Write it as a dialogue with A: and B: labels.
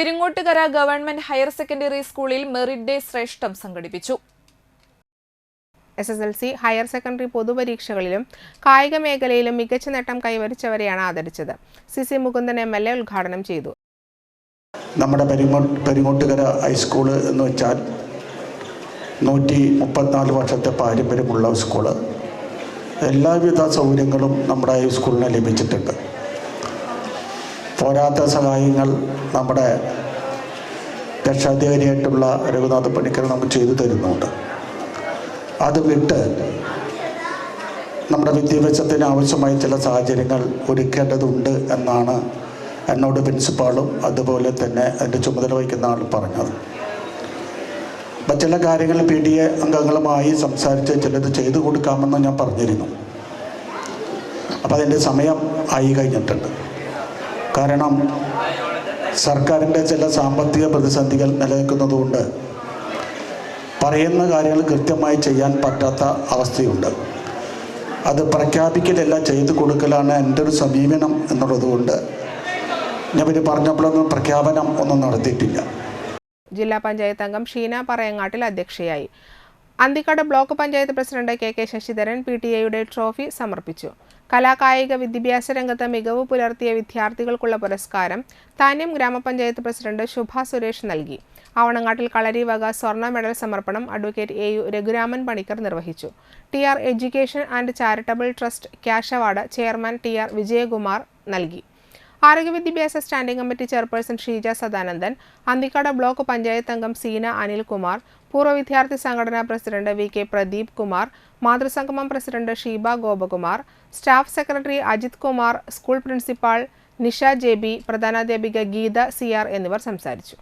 A: Peringottukara government higher secondary സ്കൂളിൽ merit day ശ്രേഷ്ഠം സംഘടിപ്പിച്ചു.
B: S S L C higher secondary പൊതുപരീക്ഷകളിലും കായിക മേഖലയിലും മികച്ച നേട്ടം കൈവരിച്ചവരെയാണ് ആദരിച്ചത്. C C Mukundan M L A ഉദ്ഘാടനം ചെയ്തു.
C: നമ്മുടെ പെരിങ്ങോ പെരിങ്ങോട്ടുകര ഹൈസ്കൂൾ എന്ന് വെച്ചാൽ നൂറ്റി മുപ്പത്തിനാല് വർഷത്തെ പാരമ്പര്യമുള്ള സ്കൂൾ. എല്ലാവിധ സൗകര്യങ്ങളും നമ്മുടെ ഹൈസ്കൂളിന് ലഭിച്ചിട്ടുണ്ട്. പോരാത്ത സഹായങ്ങൾ നമ്മുടെ രക്ഷാധികാരിയായിട്ടുള്ള രഘുനാഥ് പണിക്കർ നമുക്ക് ചെയ്തു തരുന്നുണ്ട്. അത് വിട്ട് നമ്മുടെ വിദ്യാഭ്യാസത്തിന് ആവശ്യമായ ചില സാഹചര്യങ്ങൾ ഒരുക്കേണ്ടതുണ്ട് എന്നാണ് എന്നോട് പ്രിൻസിപ്പാളും അതുപോലെ തന്നെ അതിന്റെ ചുമതല വഹിക്കുന്ന ആൾ പറഞ്ഞത്. അപ്പം ചില കാര്യങ്ങൾ പി ഡി എ അംഗങ്ങളുമായി സംസാരിച്ച് ചിലത് ചെയ്തു കൊടുക്കാമെന്ന് ഞാൻ പറഞ്ഞിരുന്നു. അപ്പം അതിന്റെ സമയം ആയി കഴിഞ്ഞിട്ടുണ്ട്. കാരണം സർക്കാരിന്റെ ചില സാമ്പത്തിക പ്രതിസന്ധികൾ നിലനിൽക്കുന്നതുകൊണ്ട് പറയുന്ന കാര്യങ്ങൾ കൃത്യമായി ചെയ്യാൻ പറ്റാത്ത അവസ്ഥയുണ്ട്. അത് പ്രഖ്യാപിക്കലല്ല ചെയ്തു കൊടുക്കലാണ് എന്റെ ഒരു സമീപനം എന്നുള്ളതുകൊണ്ട് ഞാൻ പിന്നെ പറഞ്ഞപ്പോഴൊന്നും പ്രഖ്യാപനം ഒന്നും നടത്തിയിട്ടില്ല.
B: ജില്ലാ പഞ്ചായത്ത് അംഗം ഷീന പറയങ്ങാട്ടിൽ അധ്യക്ഷയായി. Anthikad block panchayat president K K Sasidharan P T എയുടെ ട്രോഫി സമർപ്പിച്ചു. കലാകായിക വിദ്യാഭ്യാസ രംഗത്ത് മികവ് പുലർത്തിയ വിദ്യാർത്ഥികൾക്കുള്ള പുരസ്കാരം താന്യം ഗ്രാമപഞ്ചായത്ത് പ്രസിഡന്റ് ശുഭ സുരേഷ് നൽകി. ആവണങ്ങാട്ടിൽ കളരി വക സ്വർണ മെഡൽ സമർപ്പണം advocate A U Raghuraman Panicker നിർവഹിച്ചു. T R education and charitable trust cash award chairman T R Vijayakumar നൽകി. ആരോഗ്യ വിദ്യാഭ്യാസ standing committee chairperson Sheeja Sadanandan Anthikad block panchayat അംഗം സീന അനിൽകുമാർ പൂർവ വിദ്യാർത്ഥി സംഘടനാ president V K Pradeep Kumar മാതൃസംഗമം president Sheeba Gopakumar staff secretary Ajith Kumar school principal Nisha J B പ്രധാനാധ്യാപിക Geetha C R എന്നിവർ സംസാരിച്ചു.